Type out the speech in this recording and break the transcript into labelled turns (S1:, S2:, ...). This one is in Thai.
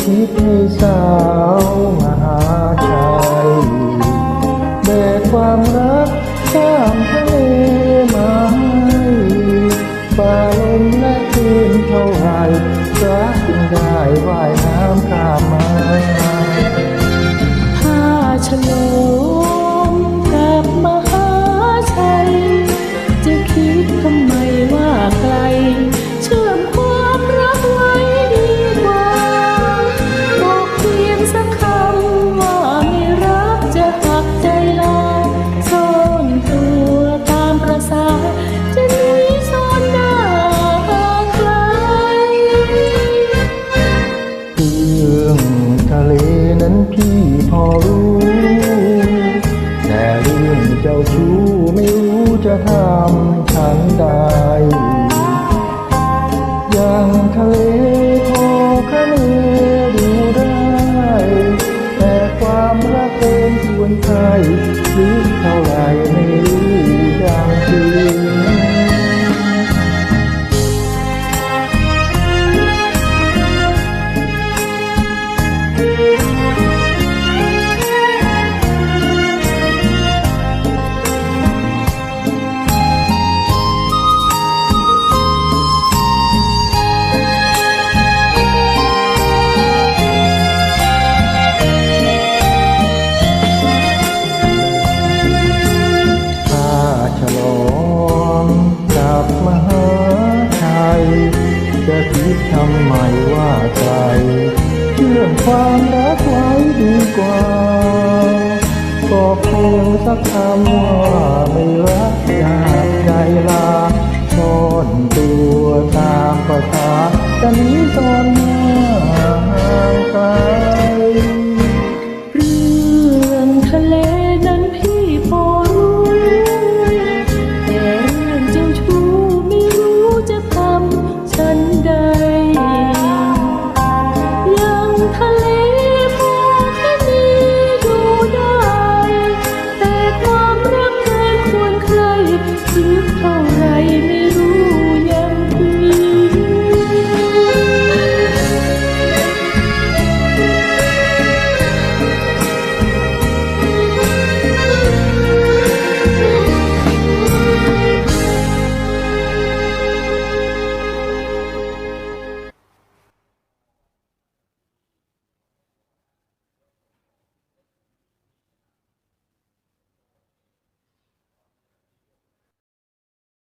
S1: ตอุทิศให้สาวมหาชัยแบกความรักข้ามทะเลมา วนไทย
S2: หรือ ทำไมว่าใจเรื่องความรักไว้ดีกว่าก็เพียงสักคำว่าไม่รักอยากใจลาซ่อนตัวตามประสาจะนี้ตอนหน้า
S1: ห่างไกล